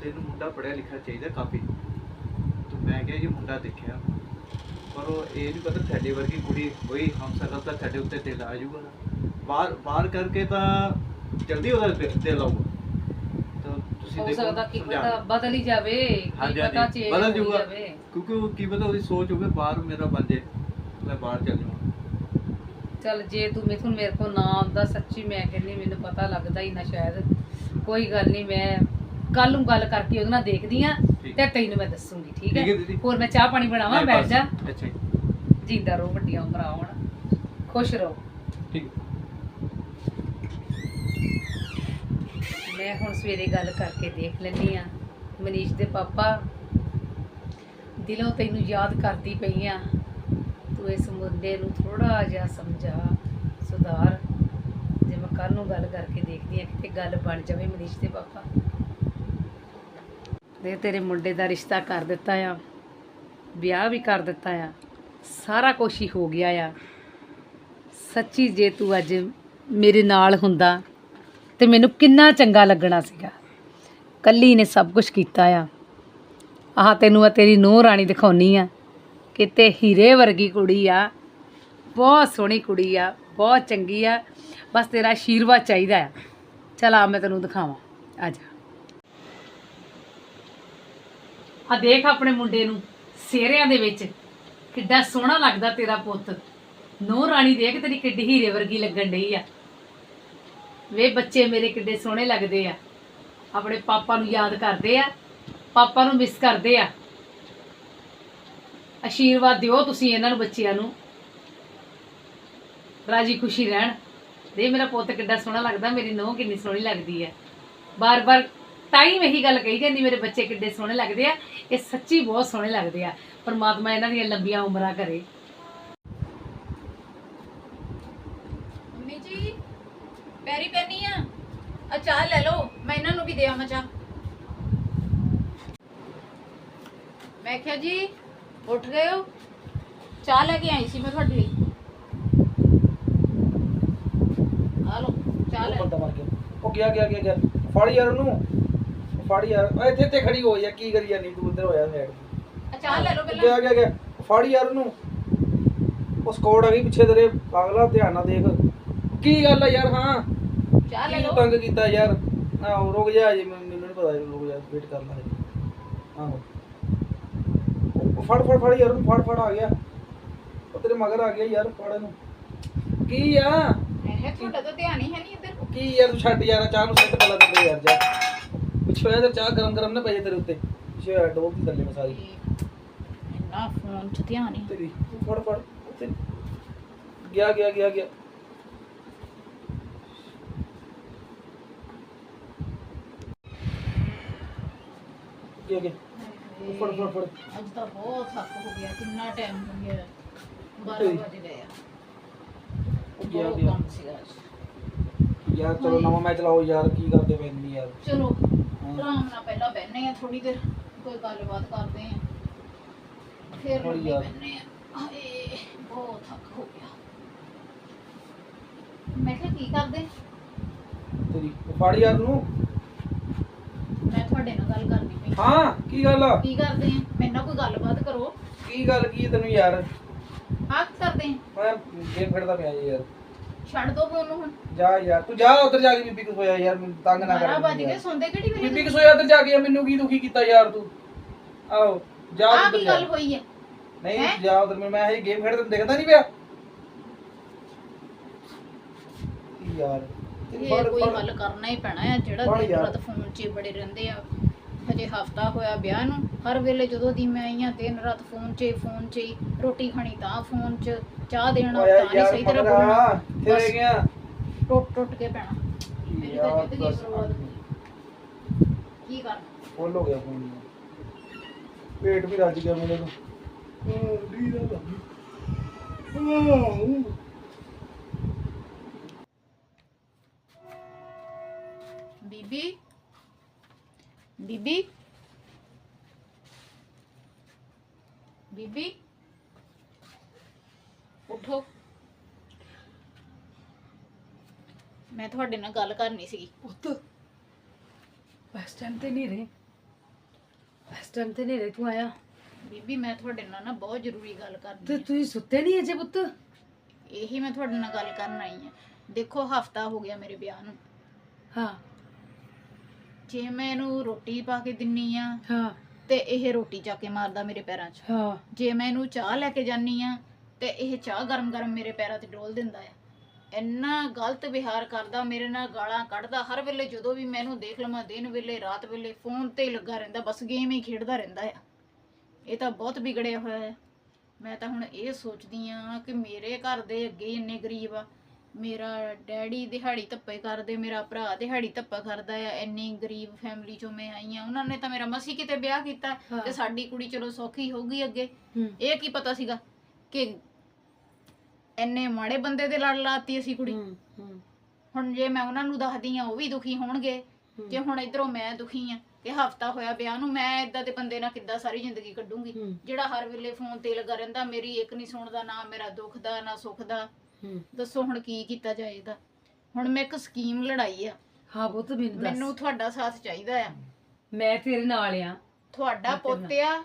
ਤੈਨੂੰ ਮੁੰਡਾ ਪੜਿਆ ਲਿਖਿਆ ਚਾਹੀਦਾ ਕਾਫੀ। ਤਾਂ ਮੈਂ ਕਿਹਾ ਜੀ ਮੁੰਡਾ ਦੇਖਿਆ। ਪਰ ਉਹ ਇਹ ਨਹੀਂ ਪਤਾ ਤੁਹਾਡੇ ਵਰਗੀ ਕੁੜੀ ਕੋਈ ਹਮ ਸਕਲ ਤਾਂ ਤੁਹਾਡੇ ਉੱਤੇ ਦਿਲ ਆ ਜਾਊਗਾ ਬਾਹਰ ਬਾਹਰ ਕਰਕੇ ਤਾਂ ਜਲਦੀ ਉਹਦਾ ਦਿਲ- ਦਿਲ ਆਊਗਾ। ਤੁਸੀਂ ਹੋ ਸਕਦਾ ਕੀ। ਪਤਾ ਬਦਲ ਹੀ ਜਾਵੇ ਕੀ ਪਤਾ ਚੇਂਜ ਬਦਲ ਜਾਵੇ। ਕਿਉਂਕਿ ਉਹ ਕੀ ਪਤਾ ਉਹਦੀ ਸੋਚ ਹੋਵੇ ਬਾਹਰ ਮੇਰਾ ਬਣ ਜੇ ਮੈਂ ਬਾਹਰ ਚੱਲ ਜਾਵਾਂ। ਚੱਲ ਜੇ ਤੂੰ ਮਿਥੁਨ ਮੇਰੇ ਕੋਲ ਨਾ ਆਉਂਦਾ ਸੱਚੀ ਮੈਂ ਕਹਿੰਦੀ ਮੈਨੂੰ ਪਤਾ ਲੱਗਦਾ ਹੀ ਨਾ ਸ਼ਾਇਦ। ਕੋਈ ਗੱਲ ਨਹੀਂ ਮੈਂ ਕੱਲ ਨੂੰ ਗੱਲ ਕਰਕੇ ਉਹਦੇ ਨਾਲ ਦੇਖਦੀ ਆ। ਤੇ ਤੈਨੂੰ ਮੈਂ ਦੱਸੂਗੀ ਠੀਕ ਹੈ। ਹੋਰ ਮੈਂ ਚਾਹ ਪਾਣੀ ਬਣਾਵਾਂ? ਬੈਠ। ਜਾ। ਅੱਛਾ ਜੀ। ਜਿੰਦਾ ਰਹੋ ਵੱਡੀਆਂ ਉਮਰਾਂ ਹੋਣ ਖੁਸ਼ ਰਹੋ। ਠੀਕ। ਮੈਂ ਹੁਣ ਸਵੇਰੇ ਗੱਲ ਕਰਕੇ ਦੇਖ ਲੈਣੀ ਆ ਮਨੀਸ਼ ਦੇ ਪਾਪਾ ਦਿਲੋਂ ਤੈਨੂੰ ਯਾਦ ਕਰਦੀ ਪਈ ਆ ਤੂੰ ਇਸ ਮੁੰਡੇ ਨੂੰ ਥੋੜਾ ਜਿਹਾ ਸਮਝਾ, ਸੁਧਾਰ। ਜੇ ਮੈਂ ਕੱਲ ਨੂੰ ਗੱਲ ਕਰਕੇ ਦੇਖਦੀ ਆ ਕਿਤੇ ਗੱਲ ਬਣ ਜਾਵੇ ਮਨੀਸ਼ ਦੇ ਪਾਪਾ। ਦੇ ਤੇਰੇ ਮੁੰਡੇ ਦਾ ਰਿਸ਼ਤਾ ਕਰ ਦਿੱਤਾ ਆ, ਵਿਆਹ ਵੀ ਕਰ ਦਿੱਤਾ ਆ, ਸਾਰਾ ਕੁਝ ਹੀ ਹੋ ਗਿਆ ਆ। ਸੱਚੀ ਜੇ ਤੂੰ ਅੱਜ ਮੇਰੇ ਨਾਲ ਹੁੰਦਾ ਤੇ ਮੈਨੂੰ ਕਿੰਨਾ ਚੰਗਾ ਲੱਗਣਾ ਸੀਗਾ। ਕੱਲੀ ਨੇ ਸਭ ਕੁਝ ਕੀਤਾ ਆ। ਆਹ ਤੈਨੂੰ ਆ ਤੇਰੀ ਨੂੰਹ ਰਾਣੀ ਦਿਖਾਉਣੀ ਆ। ਕਿਤੇ ਹੀਰੇ ਵਰਗੀ ਕੁੜੀ ਆ। ਬਹੁਤ ਸੋਹਣੀ ਕੁੜੀ ਆ। ਬਹੁਤ ਚੰਗੀ ਆ। ਬਸ ਤੇਰਾ ਆਸ਼ੀਰਵਾਦ ਚਾਹੀਦਾ ਆ। ਚਲ ਆ ਮੈਂ ਤੈਨੂੰ ਦਿਖਾਵਾਂ। ਆ ਜਾ। ਆ ਦੇਖ ਆਪਣੇ ਮੁੰਡੇ ਨੂੰ ਸਿਹਰਿਆਂ ਦੇ ਵਿੱਚ। ਕਿੱਡਾ ਸੋਹਣਾ ਲੱਗਦਾ ਤੇਰਾ ਪੁੱਤ। ਨੋ ਰਾਣੀ ਦੇਖ ਤੇਰੀ ਕਿੱਡੀ ਹੀਰੇ ਵਰਗੀ ਲੱਗਣ ਡਈ ਆ। ਵੇ ਬੱਚੇ ਮੇਰੇ ਕਿੱਡੇ ਸੋਹਣੇ ਲੱਗਦੇ ਆ। ਆਪਣੇ ਪਾਪਾ ਨੂੰ ਯਾਦ ਕਰਦੇ ਆ, ਪਾਪਾ ਨੂੰ ਮਿਸ ਕਰਦੇ ਆ। ਆਸ਼ੀਰਵਾਦ ਦਿਓ ਤੁਸੀਂ ਇਹਨਾਂ ਨੂੰ ਬੱਚਿਆਂ ਨੂੰ। ਰਾਜੀ ਖੁਸ਼ੀ ਰਹਿਣ। ਦੇ ਮੇਰਾ ਪੁੱਤ ਕਿੱਡਾ ਸੋਹਣਾ ਲੱਗਦਾ, ਮੇਰੀ ਨੂੰਹ ਕਿੰਨੀ ਸੋਹਣੀ ਲੱਗਦੀ ਹੈ ਬਾਰ-ਬਾਰ ਤਾਈ ਮੈਂ ਇਹੀ ਗੱਲ ਕਹੀ ਜਾਂਦੀ, ਮੇਰੇ ਬੱਚੇ ਕਿੱਡੇ ਸੋਹਣੇ ਲੱਗਦੇ ਆ। ਇਹ ਸੱਚੀ ਬਹੁਤ ਸੋਹਣੇ ਲੱਗਦੇ ਆ। ਪਰਮਾਤਮਾ ਇਹਨਾਂ ਦੀਆਂ ਲੰਬੀਆਂ ਉਮਰਾਂ ਕਰੇ ਮੰਮੀ ਜੀ ਪੈਰੀ ਪੈਣੀ ਆ। ਆ ਚਾਹ ਲੈ ਲਓ ਮੈਂ ਇਹਨਾਂ ਨੂੰ ਵੀ ਦੇ ਆਵਾਂ ਚਾਹ। ਮੈਂ ਕਿਹਾ ਜੀ ਉੱਠ ਗਏ ਹੋ? ਚਾਹ ਲੈ ਕੇ ਆਈ ਸੀ ਮੈਂ ਤੁਹਾਡੇ ਲਈ। ਆ ਲਓ ਚਾਹ ਬੰਦਾ ਮਰ ਗਿਆ। ਉਹ ਗਿਆ ਗਿਆ ਗਿਆ ਗਿਆ। ਫੜ ਯਾਰ ਉਹਨੂੰ। ਫੜ ਯਾਰ। ਇੱਥੇ ਇੱਥੇ ਖੜੀ ਹੋ ਯਾਰ ਕੀ ਕਰੀ ਜਾਨੀ ਤੂੰ? ਉੱਧਰ ਹੋਇਆ ਸਾਈਡ ਆ ਚਾਹ ਲੈ ਲਓ ਪਹਿਲਾਂ। ਗਿਆ ਗਿਆ ਗਿਆ। ਫੜ ਯਾਰ ਉਹਨੂੰ। ਉਹ ਸਕੋੜ ਆ ਗਈ ਪਿੱਛੇ ਤੇਰੇ। ਪਾਗਲਾ ਧਿਆਨ ਨਾਲ ਦੇਖ। ਕੀ ਗੱਲ ਆ ਯਾਰ ਹਾਂ? ਚਾਹ ਲੈ ਕੀ ਲਓ। ਤੰਗ ਕੀਤਾ ਯਾਰ? ਆਹੋ ਰੁਕ ਜਾ ਜੀ ਮੈਨੂੰ ਨਹੀਂ ਪਤਾ ਰੁਕ ਜਾ ਵੇਟ ਕਰ ਲੈ ਆਹੋ। ਉਹ ਫੜ ਫੜ ਫੜ ਯਾਰ ਉਹਨੂੰ ਫੜ ਫੜ ਆ ਗਿਆ। ਉਹ ਤੇਰੇ ਮਗਰ ਆ ਗਿਆ ਯਾਰ ਫੜ ਇਹਨੂੰ। ਕੀ ਆ? ਇਹ ਤੁਹਾਡਾ ਤਾਂ ਧਿਆਨ ਹੀ ਹੈ ਨਹੀਂ ਇੱਧਰ। ਕੀ ਯਾਰ ਤੂੰ ਛੱਡ ਯਾਰ ਚਾਹ ਨੂੰ ਸੈੱਟ ਕਰ ਲੈ ਤੇ ਯਾਰ ਜਾ। ਪਿੱਛੇ ਤੇ ਚਾਹ ਗਰਮ ਗਰਮ ਨਾ ਪੈ ਜਾ ਤੇਰੇ ਉੱਤੇ। ਪਿੱਛੇ ਹੋਇਆ ਡੋਬ ਦੀ ਥੱਲੇ ਮਸਾਰੀ ਇੰਨਾ ਫੋਨ 'ਚ ਧਿਆਨ ਹੀ। ਤੇਰੀ ਤੂੰ ਫੜ ਫੜ। ਉੱਤੇ। ਗਿਆ ਗਿਆ ਗਿਆ ਗਿਆ। ਗਿਆ ਗਿਆ? ਉਹ ਫੜ ਫੜ ਫੜ। ਅੱਜ ਤਾਂ ਬਹੁਤ ਥੱਕ ਹੋ ਗਿਆ ਕਿੰਨਾ ਟਾਈਮ ਹੋ ਗਿਆ? 12 ਤੇਰੀ। ਵਜੇ ਗਏ ਆ। ਗਿਆ ਬਹੁਤ ਗਿਆ। ਯਾਰ ਚਲੋ ਨਵਾਂ ਮੈਚ ਲਾਓ ਯਾਰ ਕੀ ਕਰਦੇ ਪਏ ਨਹੀਂ ਯਾਰ। ਚਲੋ ਹਾਂ। ਆਰਾਮ ਨਾਲ ਪਹਿਲਾਂ ਬਹਿਨੇ ਆ ਥੋੜੀ ਦੇਰ ਕੋਈ ਗੱਲਬਾਤ ਕਰਦੇ ਆ। ਫਿਰ। ਬਹਿਨੇ ਆ। ਹਾਏ ਬਹੁਤ ਥੱਕ ਹੋ ਗਿਆ। ਮੈਂ ਕਿਹਾ ਕੀ ਕਰਦੇ? ਤੇਰੀ ਫੜ ਯਾਰ ਨੂੰ। ਤੁਹਾਡੇ ਨਾਲ ਗੱਲ ਕਰਨੀ ਪਈ। ਹਾਂ ਕੀ ਗੱਲ ਆ? ਕੀ ਕਰਦੇ ਆ? ਮੇਰੇ ਨਾਲ ਕੋਈ ਗੱਲਬਾਤ ਕਰੋ। ਕੀ ਗੱਲ ਕੀ ਹੈ ਤੈਨੂੰ ਯਾਰ? ਹਾਂ ਕੀ ਕਰਦੇ ਆ? ਮੈਂ ਗੇਮ ਖੇਡਦਾ ਪਿਆ ਜੀ ਯਾਰ। ਛੱਡ ਦੋ ਫੋਨ ਨੂੰ ਹੁਣ। ਜਾ ਯਾਰ ਤੂੰ ਜਾ ਉਧਰ ਜਾ ਕੇ ਬੀਬੀ ਕੋ ਸੋਇਆ ਯਾਰ ਮੈਨੂੰ ਤੰਗ ਨਾ ਕਰ 12 ਵੱਜ। ਗਏ ਸੌਂਦੇ ਕਿਹੜੀ ਬੀਬੀ ਵੇਲੇ ਕੋ ਸੋਇਆ ਉਧਰ ਜਾ ਕੇ ਮੈਨੂੰ ਕੀ ਦੁਖੀ ਕੀਤਾ ਯਾਰ ਤੂੰ? ਆਹੋ ਜਾ ਆ ਉੱਧਰ ਕੀ ਜਾ। ਗੱਲ ਹੋਈ ਹੈ? ਨਹੀਂ? ਜਾ ਉਧਰ ਮੈਂ ਮੈਂ ਇਹ ਗੇਮ ਖੇਡਦਾ ਤੈਨੂੰ ਦੇਖਦਾ ਨਹੀਂ ਪਿਆ। ਕੀ ਯਾਰ? ਇਹ ਕੋਈ। ਹੱਲ ਕਰਨਾ ਹੀ ਪੈਣਾ ਹੈ ਜਿਹੜਾ ਦਿਨ। ਰਾਤ ਫੋਨ 'ਚ ਹੀ ਬੜੇ ਰਹਿੰਦੇ ਆ। ਹਜੇ ਹਫਤਾ ਹੋਇਆ ਵਿਆਹ ਨੂੰ ਹਰ ਵੇਲੇ ਜਦੋਂ ਦੀ ਮੈਂ ਆਈ ਆ ਦਿਨ ਰਾਤ ਫੋਨ 'ਚ ਹੀ ਫੋਨ 'ਚ ਹੀ ਰੋਟੀ ਖਾਣੀ ਤਾਂ ਫੋਨ 'ਚ ਚਾਹ ਦੇਣਾ ਤਾਂ ਨਹੀਂ ਸਹੀ ਤਰ੍ਹਾਂ ਬੋਲਣਾ ਰਹਿ ਗਿਆ ਟੁੱਟ ਟੁੱਟ ਕੇ ਪੈਣਾ। ਮੇਰੀ ਤਾਂ ਜ਼ਿੰਦਗੀ ਬਰਬਾਦ। ਕੀ ਕਰਨਾ ਫੁੱਲ ਹੋ ਗਿਆ ਫੋਨ ਪੇਟ ਵੀ ਰੱਜ ਗਿਆ ਮੇਰੇ ਨੂੰ ਹਾਂ ਢੀਰ ਆ ਬੀਬੀ ਬੀਬੀ ਬੀਬੀ ਉਠੋ ਮੈਂ ਤੁਹਾਡੇ ਨਾਲ ਗੱਲ ਕਰਨੀ ਸੀਗੀ ਪੁੱਤ ਇਸ ਟਾਈਮ ਤੇ ਨਹੀਂ ਰਹੇ ਇਸ ਟਾਈਮ ਤੇ ਨਹੀਂ ਰਹੇ ਤੂੰ ਆਇਆ ਬੀਬੀ ਮੈਂ ਤੁਹਾਡੇ ਨਾਲ ਨਾ ਬਹੁਤ ਜ਼ਰੂਰੀ ਗੱਲ ਤੇ ਕਰਨੀ ਹੈ ਤੁਸੀਂ ਸੁੱਤੇ ਨਹੀਂ ਅਜੇ ਪੁੱਤ ਇਹੀ ਮੈਂ ਤੁਹਾਡੇ ਨਾਲ ਗੱਲ ਕਰਨ ਆਈ ਹਾਂ ਦੇਖੋ ਹਫਤਾ ਹੋ ਗਿਆ ਮੇਰੇ ਵਿਆਹ ਨੂੰ ਹਾਂ ਜੇ ਮੈਂ ਇਹਨੂੰ ਰੋਟੀ ਪਾ ਕੇ ਦਿੰਨੀ ਆ ਹਾਂ। ਤੇ ਇਹ ਰੋਟੀ ਚੱਕ ਕੇ ਮਾਰਦਾ ਮੇਰੇ ਪੈਰਾਂ 'ਚ। ਹਾਂ। ਜੇ ਮੈਂ ਇਹਨੂੰ ਚਾਹ ਲੈ ਕੇ ਜਾਨੀ ਆ ਤੇ ਇਹ ਚਾਹ ਗਰਮ-ਗਰਮ ਮੇਰੇ ਪੈਰਾਂ ਤੇ ਡੋਲ ਦਿੰਦਾ ਆ। ਇੰਨਾ ਗਲਤ ਵਿਹਾਰ ਕਰਦਾ ਮੇਰੇ ਨਾਲ ਗਾਲਾਂ ਕੱਢਦਾ ਹਰ ਵੇਲੇ ਜਦੋਂ ਵੀ ਮੈਨੂੰ ਦੇਖ ਲਵਾਂ ਦਿਨ ਵੇਲੇ ਰਾਤ ਵੇਲੇ ਫੋਨ ਤੇ ਹੀ ਲੱਗਾ ਰਹਿੰਦਾ ਬਸ ਗੇਮ ਹੀ ਖੇਡਦਾ ਰਹਿੰਦਾ ਆ। ਇਹ ਤਾਂ ਬਹੁਤ ਵਿਗੜਿਆ ਹੋਇਆ ਹੈ ਮੈਂ ਤਾਂ ਹੁਣ ਇਹ ਸੋਚਦੀ ਆ ਕਿ ਮੇਰੇ ਘਰ ਦੇ ਅੱਗੇ ਇੰਨੇ ਗਰੀਬ ਆ। ਮੇਰਾ ਡੈਡੀ ਦਿਹਾੜੀ ਧੱਪੇ ਕਰਦੇ ਮੇਰਾ ਭਰਾ ਦਿਹਾੜੀ ਧੱਪਾ ਕਰਦਾ ਆ ਇੰਨੀ ਗਰੀਬ ਫੈਮਿਲੀ ਚੋਂ ਮੈਂ ਆਈ ਆ। ਉਹਨਾਂ ਨੇ ਤਾਂ ਮੇਰਾ ਮਸੀ ਕਿਤੇ ਵਿਆਹ ਕੀਤਾ। ਤੇ ਸਾਡੀ ਕੁੜੀ ਚਲੋ ਸੌਖੀ ਹੋਊਗੀ ਅੱਗੇ। ਇਹ ਕੀ ਪਤਾ ਸੀਗਾ ਕਿ ਇੰਨੇ ਮਾੜੇ ਬੰਦੇ ਦੇ ਲੜ ਲਾਤੀ ਅਸੀਂ ਕੁੜੀ। ਹੁਣ ਜੇ ਮੈਂ ਉਹਨਾਂ ਨੂੰ ਦੱਸਦੀ ਆ ਉਹ ਵੀ ਦੁਖੀ ਹੋਣਗੇ। ਜੇ ਹੁਣ ਇਧਰੋਂ ਮੈਂ ਦੁਖੀ ਆ ਕਿ ਹਫਤਾ ਹੋਇਆ ਵਿਆਹ ਨੂੰ ਮੈਂ ਇਦਾਂ ਦੇ ਬੰਦੇ ਨਾਲ ਕਿੱਦਾਂ ਸਾਰੀ ਜ਼ਿੰਦਗੀ ਕੱਢੂੰਗੀ। ਜਿਹੜਾ ਹਰ ਵੇਲੇ ਫੋਨ ਤੇ ਲੱਗਾ ਰਹਿੰਦਾ ਮੇਰੀ ਇੱਕ ਨਹੀਂ ਸੁਣਦਾ ਨਾ ਮੇਰਾ ਦੁੱਖ ਦਾ ਨਾ ਸੁੱਖ ਦਾ ਹੂੰ। ਦੱਸੋ ਹੁਣ ਕੀ ਕੀਤਾ ਜਾਏ ਇਹਦਾ? ਹੁਣ ਮੈਂ ਇੱਕ ਸਕੀਮ ਲੜਾਈ ਆ। ਹਾਂ ਪੁੱਤ ਮੈਨੂੰ ਦੱਸ। ਮੈਨੂੰ ਤੁਹਾਡਾ ਸਾਥ ਚਾਹੀਦਾ ਆ। ਮੈਂ ਤੇਰੇ ਨਾਲ ਆ। ਤੁਹਾਡਾ। ਪੁੱਤ ਆ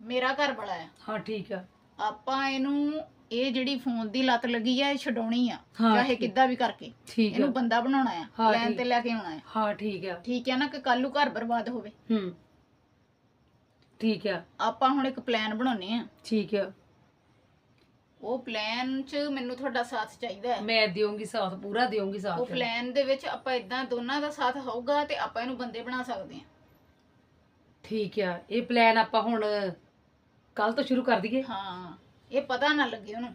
ਮੇਰਾ ਘਰ ਵਾਲਾ ਆ। ਹਾਂ ਠੀਕ ਆ। ਆਪਾਂ ਇਹਨੂੰ ਇਹ ਜਿਹੜੀ ਫੋਨ ਦੀ ਲੱਤ ਲੱਗੀ ਆ ਇਹ ਛਡਾਉਣੀ ਆ ਚਾਹੇ। ਕਿੱਦਾਂ ਵੀ ਕਰਕੇ। ਇਹਨੂੰ ਬੰਦਾ ਬਣਾਉਣਾ ਆ ਲੈਣ। ਤੇ ਲੈ ਕੇ ਆਉਣਾ ਆ। ਹਾਂ ਠੀਕ ਹੈ ਠੀਕ ਹੈ ਨਾ ਕਿ ਕੱਲ ਨੂੰ ਘਰ ਬਰਬਾਦ ਹੋਵੇ। ਹੂੰ। ਠੀਕ ਹੈ ਆਪਾਂ ਹੁਣ ਇੱਕ ਪਲਾਨ ਬਣਾਉਨੇ ਆ। ਠੀਕ ਹੈ ਉਹ ਪਲਾਨ 'ਚ ਮੈਨੂੰ ਤੁਹਾਡਾ ਸਾਥ ਚਾਹੀਦਾ ਹੈ। ਮੈਂ ਦਿਉਂਗੀ ਸਾਥ ਪੂਰਾ ਦਿਉਂਗੀ ਉਹ ਸਾਥ ਪਲਾਨ ਦੇ ਵਿੱਚ ਆਪਾਂ ਇਦਾਂ ਦੋਨਾਂ ਦਾ ਸਾਥ ਹੋਊਗਾ ਤੇ ਆਪਾਂ ਇਹਨੂੰ ਬੰਦੇ ਬਣਾ ਸਕਦੇ ਆ ਠੀਕ ਆ ਇਹ ਪਲਾਨ ਆਪਾਂ ਹੁਣ ਕੱਲ ਤੋਂ ਸ਼ੁਰੂ ਕਰ ਦਈਏ। ਹਾਂ ਇਹ ਪਤਾ ਨਾ ਲੱਗੇ ਉਹਨੂੰ।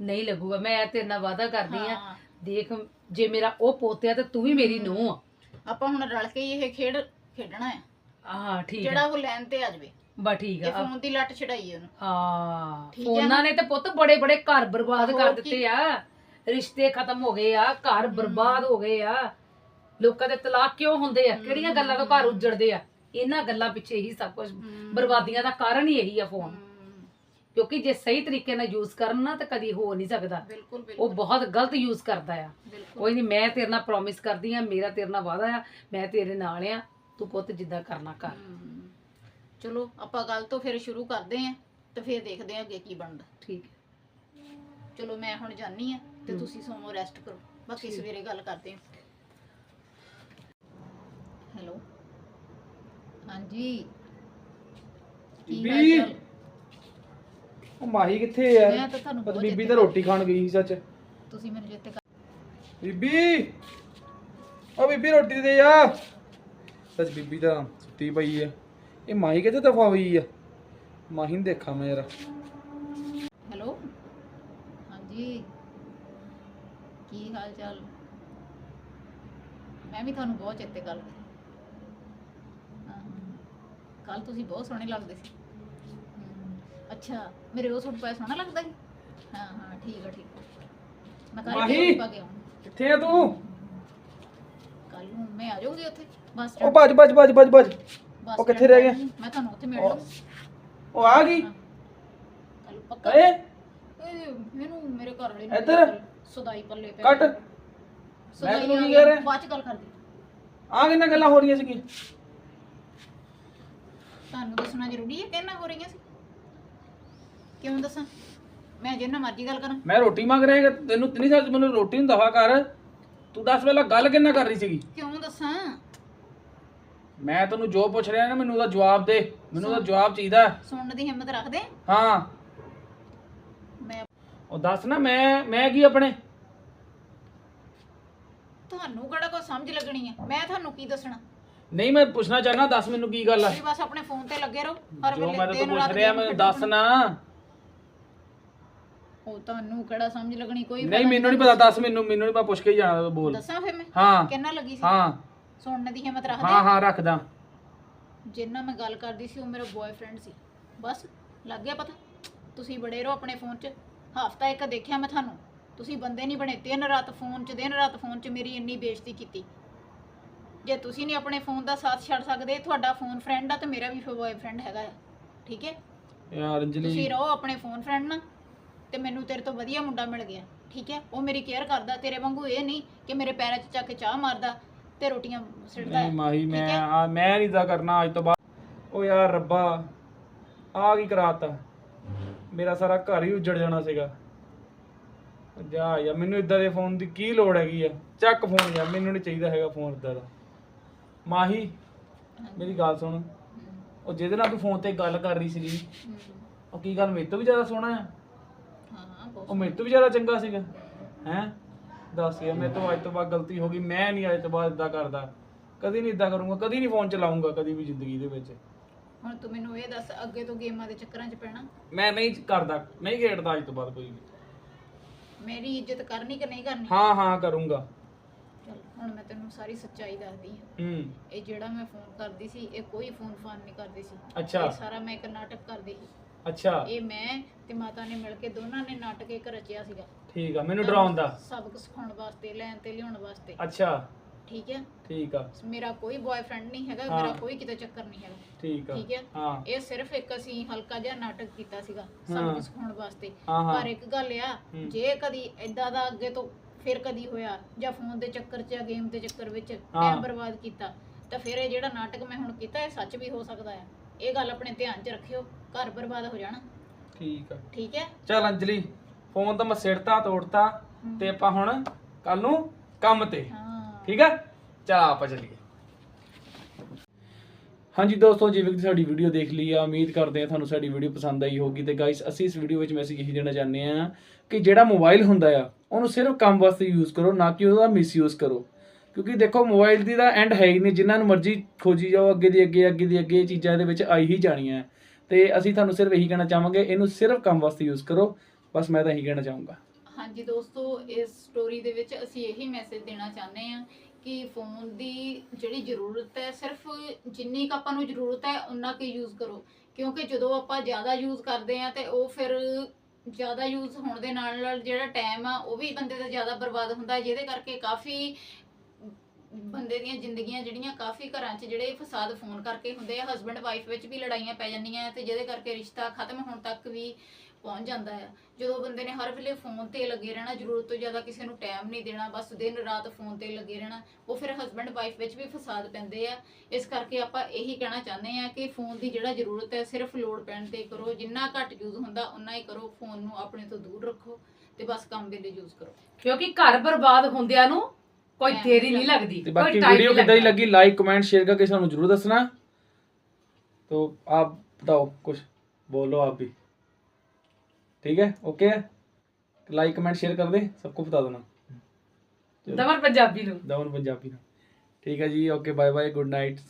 ਨਹੀਂ ਲੱਗੂਗਾ ਮੈਂ ਤੇਰੇ ਨਾਲ ਵਾਅਦਾ ਕਰਦੀ ਆ ਹਾਂ। ਦੇਖ ਜੇ ਮੇਰਾ ਉਹ ਪੋਤਿਆ ਤੇ ਤੂੰ ਵੀ ਮੇਰੀ ਨੂੰਹ ਆ। ਆਪਾਂ ਹੁਣ ਰਲ ਕੇ ਹੀ ਇਹ ਖੇਡ ਖੇਡਣਾ ਹੈ। ਹਾਂ ਠੀਕ ਜਿਹੜਾ ਉਹ ਲੈਣ ਤੇ ਆ ਜਾਵੇ। ਬਾ ਠੀਕ ਇਹ ਆ ਫੋਨ ਦੀ ਲੱਟ ਛਡਾਈਏ ਉਹਨੂੰ। ਹਾਂ। ਠੀਕ ਹੈ ਨਾ? ਤੇ ਪੁੱਤ ਬੜੇ ਬੜੇ ਘਰ ਬਰਬਾਦ ਹੋਰ ਕਰ ਕੀ? ਦਿੱਤੇ ਆ। ਰਿਸ਼ਤੇ ਖਤਮ ਹੋ ਗਏ ਆ ਘਰ ਬਰਬਾਦ ਹੋ ਗਏ ਆ। ਲੋਕਾਂ ਦੇ ਤਲਾਕ ਕਿਉਂ ਹੁੰਦੇ ਆ? ਕਿਹੜੀਆਂ ਗੱਲਾਂ ਤੋਂ ਘਰ ਉੱਜੜਦੇ ਆ? ਇਹਨਾਂ ਗੱਲਾਂ ਪਿੱਛੇ ਹੀ ਸਭ ਕੁਝ ਬਰਬਾਦੀਆਂ ਦਾ ਕਾਰਨ ਹੀ ਇਹੀ ਆ ਫੋਨ। ਹਮ, ਕਿਉਂਕਿ ਜੇ ਸਹੀ ਤਰੀਕੇ ਨਾਲ ਯੂਜ਼ ਕਰਨ ਨਾ ਤਾਂ ਕਦੀ ਹੋ ਨਹੀਂ ਸਕਦਾ। ਬਿਲਕੁਲ ਉਹ ਬਿਲਕੁਲ। ਬਹੁਤ ਗਲਤ ਯੂਜ਼ ਕਰਦਾ ਆ। ਬਿਲਕੁਲ। ਕੋਈ ਨਹੀਂ ਮੈਂ ਤੇਰੇ ਨਾਲ ਪ੍ਰੋਮਿਸ ਕਰਦੀ ਆ ਮੇਰਾ ਤੇਰੇ ਨਾਲ ਵਾਅਦਾ ਆ ਮੈਂ ਤੇਰੇ ਨਾਲ ਆ ਤੂੰ ਪੁੱਤ ਜਿੱਦਾਂ ਕਰਨਾ ਕਰ। ਹਮ, ਚਲੋ ਆਪਾਂ ਗੱਲ ਤੋਂ ਫਿਰ ਸ਼ੁਰੂ ਕਰਦੇ ਆਂ ਤੇ ਫਿਰ ਦੇਖਦੇ ਆਂ ਅੱਗੇ ਕੀ ਬਣਦਾ। ਠੀਕ ਹੈ। ਚਲੋ ਮੈਂ ਹੁਣ ਜਾਨੀ ਆ ਤੇ। ਤੁਸੀਂ ਸੋਮੋ ਰੈਸਟ ਕਰੋ। ਬਾਕੀ। ਸਵੇਰੇ ਗੱਲ ਕਰਦੇ ਆਂ ਹੈਲੋ ਹਾਂਜੀ। ਕੀ ਹਾਲ ਬੀਬੀ। ਚਾਲ? ਉਹ ਮਾਹੀ ਕਿੱਥੇ ਯਾਰ? ਮੈਂ ਤਾਂ ਤੁਹਾਨੂੰ ਬਹੁਤ ਬੀਬੀ ਤਾਂ ਰੋਟੀ ਖਾਣ ਗਈ ਸੀ ਸੱਚ। ਤੁਸੀਂ ਮੈਨੂੰ ਜਿੱਤੇ ਬੀਬੀ! ਉਹ ਬੀਬੀ ਰੋਟੀ ਦੇ ਆ। ਸੱਚ ਬੀਬੀ ਤਾਂ ਸੁੱਤੀ ਪਈ ਆ। ਇਹ ਮਾਹੀ ਕਿੱਥੇ ਦਫਾ ਹੋਈ ਆ? ਮਾਹੀ ਨੂੰ ਦੇਖਾਂ ਮੈਂ ਯਾਰ। ਹੈਲੋ? ਹਾਂਜੀ। ਕੀ ਹਾਲ ਚਾਲ ਮੈਂ ਵੀ ਤੁਹਾਨੂੰ ਬਹੁਤ ਚੇਤੇ ਕਰ ਰਹੀ ਕੱਲ ਤੁਸੀਂ ਬਹੁਤ ਸੋਹਣੇ ਲੱਗਦੇ ਸੀ। ਹਮ, ਅੱਛਾ ਮੇਰੇ ਉਹ ਸੂਟ ਪਾਇਆ ਸੋਹਣਾ ਲੱਗਦਾ ਸੀ? ਹਾਂ ਹਾਂ ਠੀਕ ਆ ਠੀਕ ਆ। ਮੈਂ ਕੱਲ ਮਾਹੀ। ਪਾ ਕੇ ਆਉਂ ਕਿੱਥੇ ਆ ਤੂੰ? ਕੱਲ ਨੂੰ ਮੈਂ ਆ ਜਾਊਂਗੀ ਉੱਥੇ। ਬਸ ਉਹ ਭੱਜ ਭੱਜ ਭੱਜ ਭੱਜ ਭੱਜ। ਬਸ ਉਹ ਕਿੱਥੇ ਰਹਿ ਗਿਆ? ਮੈਂ ਤੁਹਾਨੂੰ ਉੱਥੇ ਮਿਲ ਉਹ- ਲੂੰਗੀ ਉਹ ਆ ਗਈ? ਕੱਲ ਪੱਕਾ। ਏ ਇਹ ਮੈਨੂੰ ਮੇਰੇ ਘਰ ਵਾਲੇ ਇੱਧਰ? ਸੁਦਾਈ ਪੱਲੇ ਪੈ ਕੱਟ। ਮੈਂ ਸੁਦਾਈ ਤੈਨੂੰ ਕੀ ਗਈ, ਕਹਿ ਰਿਹਾ? ਬਾਅਦ ਚ ਗੱਲ ਕਰਦੀ। ਆ ਕਿੰਨਾ ਗੱਲਾਂ ਹੋ ਰਹੀਆਂ ਸੀਗੀਆਂ? ਤੁਹਾਨੂੰ ਦੱਸਣਾ ਜ਼ਰੂਰੀ ਹੈ ਕਿੰਨਾ ਹੋ ਰਹੀਆਂ ਸੀ? ਕਿਉਂ ਦੱਸਾਂ? ਮੈਂ ਜਿੰਨਾ ਮਰਜ਼ੀ ਗੱਲ ਕਰਾਂ। ਮੈਂ ਰੋਟੀ ਮੰਗ ਰਿਹਾ ਹੈਗਾ ਤੈਨੂੰ ਤਿੰਨੀ ਸਾਲ ਮੈਨੂੰ ਰੋਟੀ ਨੂੰ ਦਫਾ ਕਰ ਤੂੰ ਦੱਸ ਵੇਲਾ ਗੱਲ ਕਿੰਨਾ ਕਰ ਰਹੀ ਸੀਗੀ? ਕਿਉਂ? ਮੈਂ ਤੈਨੂੰ ਜੋ ਪੁੱਛ ਰਿਹਾ ਨਾ ਮੈਨੂੰ ਉਹਦਾ ਜਵਾਬ ਦੇ। ਮੈਨੂੰ ਉਹਦਾ ਜਵਾਬ ਚਾਹੀਦਾ। ਸੁਣਨ ਦੀ ਹਿੰਮਤ ਰੱਖਦੇ? ਹਾਂ। ਮੈਂ ਉਹ ਦੱਸ ਨਾ ਮੈਂ ਮੈਂ ਕੀ ਆਪਣੇ? ਤੁਹਾਨੂੰ ਕਿਹੜਾ ਕੋਈ ਸਮਝ ਲੱਗਣੀ ਹੈ ਮੈਂ ਤੁਹਾਨੂੰ ਕੀ ਦੱਸਣਾ? ਨਹੀਂ ਮੈਂ ਪੁੱਛਣਾ ਚਾਹਨਾ ਦੱਸ ਮੈਨੂੰ ਕੀ ਗੱਲ ਆ? ਤੁਸੀਂ ਬਸ ਆਪਣੇ ਫੋਨ ਤੇ ਲੱਗੇ ਰਹੋ। ਹਰ ਜੋ ਵੇਲੇ ਮੈਂ ਤੈਨੂੰ ਦਿਨ ਪੁੱਛ ਰਾਤ ਰਿਹਾ ਮੈਨੂੰ ਦੱਸ ਨਾ। ਉਹ ਤੁਹਾਨੂੰ ਕਿਹੜਾ ਸਮਝ ਲੱਗਣੀ? ਕੋਈ ਨਹੀਂ ਮੈਨੂੰ ਨਹੀਂ ਪਤਾ ਦੱਸ ਮੈਨੂੰ ਮੈਨੂੰ ਨਹੀਂ ਮੈਂ ਪੁੱਛ ਕੇ ਹੀ ਜਾਣਾ ਤੂੰ ਬੋਲ। ਦੱਸਾਂ ਫਿਰ ਮੈਂ? ਹਾਂ। ਕਿੰਨਾ ਲੱਗੀ ਸੀ? ਹਾਂ। ਸੁਣਨ ਦੀ ਹਿੰਮਤ ਹਾਂ ਰੱਖਦੇ? ਹਾਂ ਰੱਖਦਾ। ਜਿੰਨਾ ਮੈਂ ਗੱਲ ਕਰਦੀ ਸੀ ਉਹ ਮੇਰਾ ਬॉयਫ੍ਰੈਂਡ ਸੀ। ਬਸ ਲੱਗ ਗਿਆ ਪਤਾ? ਤੁਸੀਂ ਬੜੇ ਰਹੋ ਆਪਣੇ ਫੋਨ 'ਚ। ਹਫਤਾ ਇੱਕ ਦੇਖਿਆ ਮੈਂ ਤੁਹਾਨੂੰ। ਤੁਸੀਂ ਬੰਦੇ ਨਹੀਂ ਬਣੇ ਦਿਨ ਰਾਤ ਫੋਨ 'ਚ ਦਿਨ ਰਾਤ ਫੋਨ 'ਚ ਮੇਰੀ ਇੰਨੀ ਬੇਇੱਜ਼ਤੀ ਕੀਤੀ। ਜੇ ਤੁਸੀਂ ਨਹੀਂ ਆਪਣੇ ਫੋਨ ਦਾ ਸਾਥ ਛੱਡ ਸਕਦੇ ਤੁਹਾਡਾ ਫੋਨ ਫਰੈਂਡ ਆ ਤੇ ਮੇਰਾ ਵੀ ਬॉयਫ੍ਰੈਂਡ ਹੈਗਾ ਆ। ਠੀਕ ਹੈ? ਯਾਰ ਅੰਜਲੀ। ਤੁਸੀਂ ਰਹੋ ਆਪਣੇ ਫੋਨ ਫਰੈਂਡ ਨਾਲ ਤੇ ਮੈਨੂੰ ਤੇਰੇ ਤੋਂ ਵਧੀਆ ਮੁੰਡਾ ਮਿਲ ਗਿਆ। ਠੀਕ ਹੈ? ਉਹ ਮੇਰੀ ਕੇਅਰ ਕਰਦਾ ਤੇਰੇ ਵਾਂਗੂ ਇਹ ਨਹੀਂ ਕਿ ਮੇਰੇ ਪੈਰਾਂ 'ਚ ਚੱਕ ਕੇ ਚਾਹ ਮਾਰਦਾ। ਤੇ ਰੋਟੀਆਂ ਸਿੱਟਦਾ ਨਹੀਂ। ਮਾਹੀ ਮੈਂ? ਆ ਮੈਂ ਨਹੀਂ ਦਾ ਕਰਨਾ ਅੱਜ ਤੋਂ ਬਾਅਦ ਉਹ ਯਾਰ ਰੱਬਾ ਆ ਕੀ ਕਰਾਤਾ? ਮੇਰਾ ਸਾਰਾ ਘਰ ਹੀ ਉੱਜੜ ਜਾਣਾ ਸੀਗਾ। ਜਾ ਯਾਰ ਮੈਨੂੰ ਇਦਾਂ ਦੇ ਫੋਨ ਦੀ ਕੀ ਲੋੜ ਹੈਗੀ ਆ? ਚੱਕ ਫੋਨ ਯਾਰ ਮੈਨੂੰ ਨਹੀਂ ਚਾਹੀਦਾ ਹੈਗਾ ਫੋਨ ਇਦਾਂ ਦਾ। ਮਾਹੀ ਮੇਰੀ ਗੱਲ ਸੁਣ। ਉਹ ਜਿਹਦੇ ਨਾਲ ਤੂੰ ਫੋਨ ਤੇ ਗੱਲ ਕਰ ਰਹੀ ਸੀਗੀ ਉਹ ਕੀ ਗੱਲ ਮੇਰੇ ਤੋਂ ਵੀ ਜ਼ਿਆਦਾ ਸੋਹਣਾ ਆ? ਹਾਂ ਉਹ ਮੇਰੇ ਤੋਂ ਵੀ ਜ਼ਿਆਦਾ ਚੰਗਾ ਸੀਗਾ ਹੈ? ਦੱਸ ਯਾਰ ਮੇਰੇ ਤੋਂ ਅੱਜ ਤੋਂ ਬਾਅਦ ਗਲਤੀ ਹੋ ਗਈ ਮੈਂ ਨਹੀਂ ਅੱਜ ਤੋਂ ਬਾਅਦ ਇਦਾਂ ਕਰਦਾ। ਕਦੀ ਨਹੀਂ ਇਦਾਂ ਕਰੂੰਗਾ ਕਦੀ ਨਹੀਂ ਫੋਨ ਚਲਾਉਂਗਾ ਕਦੀ ਵੀ ਜ਼ਿੰਦਗੀ ਦੇ ਵਿੱਚ। ਹੁਣ ਤੂੰ ਮੈਨੂੰ ਇਹ ਦੱਸ ਅੱਗੇ ਤੋਂ ਗੇਮਾਂ ਦੇ ਚੱਕਰਾਂ 'ਚ ਪੈਣਾ? ਮੈਂ ਨਹੀਂ ਕਰਦਾ ਨਹੀਂ ਖੇਡਦਾ ਅੱਜ ਤੋਂ ਬਾਅਦ ਕੋਈ ਵੀ। ਮੇਰੀ ਇੱਜ਼ਤ ਕਰਨੀ ਕਿ ਨਹੀਂ ਕਰਨੀ? ਹਾਂ ਹਾਂ ਕਰੂੰਗਾ। ਚਲ ਹੁਣ ਮੈਂ ਤੈਨੂੰ ਸਾਰੀ ਸੱਚਾਈ ਦੱਸਦੀ ਹਾਂ। ਹੂੰ। ਇਹ ਜਿਹੜਾ ਮੈਂ ਫੋਨ ਕਰਦੀ ਸੀ ਇਹ ਕੋਈ ਫੋਨ ਫਾਨ ਨਹੀਂ ਕਰਦੀ ਸੀ। ਅੱਛਾ। ਇਹ ਸਾਰਾ ਮੈਂ ਇੱਕ ਨਾਟਕ ਕਰਦੀ ਸੀ। ਅੱਛਾ। ਇਹ ਮੈਂ ਤੇ ਮਾਤਾ ਨੇ ਮਿਲ ਕੇ ਦੋਨਾਂ ਨੇ ਨਾਟਕ ਇੱਕ ਰਚਿਆ ਸੀਗਾ। ਠੀਕ ਆ ਮੈਨੂੰ ਡਰਾਉਣ ਦਾ। ਸਬਕ ਸਿਖਾਉਣ ਵਾਸਤੇ ਲੈਣ ਤੇ ਲਿਆਉਣ ਵਾਸਤੇ। ਅੱਛਾ। ਠੀਕ ਹੈ ਠੀਕ ਆ। ਮੇਰਾ ਕੋਈ ਬॉयਫ੍ਰੈਂਡ ਨਹੀਂ ਹੈਗਾ ਹਾਂ। ਮੇਰਾ ਕੋਈ ਕਿਤੇ ਚੱਕਰ ਨਹੀਂ ਹੈਗਾ। ਠੀਕ ਆ। ਠੀਕ ਹੈ ਹਾਂ। ਇਹ ਸਿਰਫ ਇੱਕ ਅਸੀਂ ਹਲਕਾ ਜਿਹਾ ਨਾਟਕ ਕੀਤਾ ਸੀਗਾ ਹਾਂ। ਸਬਕ ਸਿਖਾਉਣ ਵਾਸਤੇ। ਹਾਂ ਹਾਂ। ਪਰ ਇੱਕ ਗੱਲ ਆ ਹੂੰ। ਜੇ ਕਦੀ ਇਦਾਂ ਦਾ ਅੱਗੇ ਤੋਂ ਫਿਰ ਕਦੀ ਹੋਇਆ ਜਾਂ ਫੋਨ ਦੇ ਚੱਕਰ 'ਚ ਜਾਂ ਗੇਮ ਦੇ ਚੱਕਰ ਵਿੱਚ ਹਾਂ। ਟਾਈਮ ਬਰਬਾਦ ਕੀਤਾ ਤਾਂ ਫਿਰ ਇਹ ਜਿਹੜਾ ਨਾਟਕ ਮੈਂ ਹੁਣ ਕੀਤਾ ਇਹ ਸੱਚ ਵੀ ਹੋ ਸਕਦਾ ਹੈ ਇਹ ਗੱਲ ਆਪਣੇ ਧਿਆਨ 'ਚ ਰੱਖਿਓ ਘਰ ਬਰਬਾਦ ਹੋ ਜਾਣਾ। ਠੀਕ ਆ। ਠੀਕ ਹੈ ਚੱਲ ਅੰਜਲੀ। ਫੋਨ ਤਾਂ ਮੈਂ ਸਿਰਤਾ ਤੋੜਤਾ ਤੇ ਆਪਾਂ ਹੁਣ ਕੱਲ ਨੂੰ ਕੰਮ ਤੇ। ਹਾਂ। ਠੀਕ ਆ? ਚਲ ਆਪਾਂ ਚੱਲੀਏ। ਹਾਂਜੀ ਦੋਸਤੋ ਜਿਵੇਂ ਕਿ ਸਾਡੀ ਵੀਡੀਓ ਦੇਖ ਲਈ ਆ ਉਮੀਦ ਕਰਦੇ ਆ ਤੁਹਾਨੂੰ ਸਾਡੀ ਵੀਡੀਓ ਪਸੰਦ ਆਈ ਹੋਗੀ ਤੇ ਗਾਇਸ ਅਸੀਂ ਇਸ ਵੀਡੀਓ ਵਿੱਚ ਮੈਸੇਜ ਇਹੀ ਦੇਣਾ ਚਾਹੁੰਦੇ ਆ ਕਿ ਜਿਹੜਾ ਮੋਬਾਈਲ ਹੁੰਦਾ ਆ ਉਹਨੂੰ ਸਿਰਫ ਕੰਮ ਵਾਸਤੇ ਯੂਜ਼ ਕਰੋ ਨਾ ਕਿ ਉਹਦਾ ਮਿਸਯੂਜ਼ ਕਰੋ। ਕਿਉਂਕਿ ਦੇਖੋ ਮੋਬਾਈਲ ਦੀ ਦਾ ਐਂਡ ਹੈ ਹੀ ਨਹੀਂ। ਜਿਨ੍ਹਾਂ ਨੂੰ ਮਰਜ਼ੀ ਖੋਜੀ ਜਾਓ ਅੱਗੇ ਦੀ ਅੱਗੇ ਅੱਗੇ ਦੀ ਅੱਗੇ ਇਹ ਚੀਜ਼ਾਂ ਇਹਦੇ ਵਿੱਚ ਆਈ ਹੀ ਜਾਣੀਆਂ। ਹੈ। ਤੇ ਅਸੀਂ ਤੁਹਾਨੂੰ ਸਿਰਫ ਇਹੀ ਕਹਿਣਾ ਚਾਹਾਂਗੇ ਇਹਨੂੰ ਸਿਰਫ ਕੰਮ ਵਾਸਤੇ ਯੂਜ਼ ਕਰੋ। ਬਸ ਮੈਂ ਤਾਂ ਇਹੀ ਕਹਿਣਾ ਚਾਹੂੰਗਾ। ਹਾਂਜੀ ਦੋਸਤੋ, ਇਸ ਸਟੋਰੀ ਦੇ ਵਿੱਚ ਅਸੀਂ ਇਹੀ ਮੈਸੇਜ ਦੇਣਾ ਚਾਹੁੰਦੇ ਹਾਂ ਕਿ ਫੋਨ ਦੀ ਜਿਹੜੀ ਜ਼ਰੂਰਤ ਹੈ, ਸਿਰਫ ਜਿੰਨੀ ਕੁ ਆਪਾਂ ਨੂੰ ਜ਼ਰੂਰਤ ਹੈ ਉਨਾ ਕੁ ਯੂਜ਼ ਕਰੋ। ਕਿਉਂਕਿ ਜਦੋਂ ਆਪਾਂ ਜ਼ਿਆਦਾ ਯੂਜ਼ ਕਰਦੇ ਆ ਤੇ ਉਹ ਫਿਰ ਜ਼ਿਆਦਾ ਯੂਜ਼ ਹੋਣ ਦੇ ਨਾਲ ਨਾਲ ਜਿਹੜਾ ਟਾਈਮ ਆ, ਉਹ ਵੀ ਬੰਦੇ ਦਾ ਜ਼ਿਆਦਾ ਬਰਬਾਦ ਹੁੰਦਾ ਜਿਹਦੇ ਕਰਕੇ ਕਾਫੀ ਬੰਦੇ ਦੀਆਂ ਜ਼ਿੰਦਗੀਆਂ ਜਿਹੜੀਆਂ ਕਾਫੀ ਘਰਾਂ 'ਚ ਜਿਹੜੇ ਫਸਾਦ ਫੋਨ ਕਰਕੇ ਹੁੰਦੇ ਆ ਹਸਬੰਡ ਵਾਈਫ ਵਿੱਚ ਵੀ ਲੜਾਈਆਂ ਪੈ ਜਾਂਦੀਆਂ ਤੇ ਜਿਹਦੇ ਕਰਕੇ ਰਿਸ਼ਤਾ ਖਤਮ ਹੋਣ ਤੱਕ ਵੀ ਪਹੁੰਚ ਜਾਂਦਾ ਆ ਜਦੋਂ ਬੰਦੇ ਨੇ ਹਰ ਵੇਲੇ ਫੋਨ ਤੇ ਲੱਗੇ ਰਹਿਣਾ ਜ਼ਰੂਰਤ ਤੋਂ ਜ਼ਿਆਦਾ ਕਿਸੇ ਨੂੰ ਟਾਈਮ ਨਹੀਂ ਦੇਣਾ ਬਸ ਦਿਨ ਰਾਤ ਫੋਨ ਤੇ ਲੱਗੇ ਰਹਿਣਾ ਉਹ ਫਿਰ ਹਸਬੰਡ ਵਾਈਫ ਵਿੱਚ ਵੀ ਫਸਾਦ ਪੈਂਦੇ ਆ। ਇਸ ਕਰਕੇ ਆਪਾਂ ਇਹੀ ਕਹਿਣਾ ਚਾਹੁੰਦੇ ਆ ਕਿ ਫੋਨ ਦੀ ਜਿਹੜਾ ਜ਼ਰੂਰਤ ਹੈ ਸਿਰਫ ਲੋੜ ਪੈਣ ਤੇ ਕਰੋ। ਜਿੰਨਾ ਘੱਟ ਯੂਜ਼ ਹੁੰਦਾ ਉਨਾ ਹੀ ਕਰੋ। ਫੋਨ ਨੂੰ ਆਪਣੇ ਤੋਂ ਦੂਰ ਰੱਖੋ ਤੇ ਬਸ ਕੰਮ ਵੇਲੇ ਯੂਜ਼ ਕਰੋ। ਕਿਉਂਕਿ ਘਰ ਬਰਬਾਦ ਹੁੰਦਿਆਂ ਨੂੰ ਕੋਈ ਦੇਰੀ ਨਹੀਂ ਲੱਗਦੀ। ਤੇ ਬਾਕੀ ਵੀਡੀਓ ਕਿਦਾਂ ਦੀ ਲੱਗੀ? ਲਾਈਕ ਕਮੈਂਟ ਸ਼ੇਅਰ ਕਰਕੇ ਸਾਨੂੰ ਜਰੂਰ ਦੱਸਣਾ। तो आप बताओ कुछ बोलो आप भी ठीक है ओके है लाइक कमेंट शेयर कर दे सबको बता देना दमन पंजाबी लो दमन पंजाबी ना ठीक है जी okay bye bye good night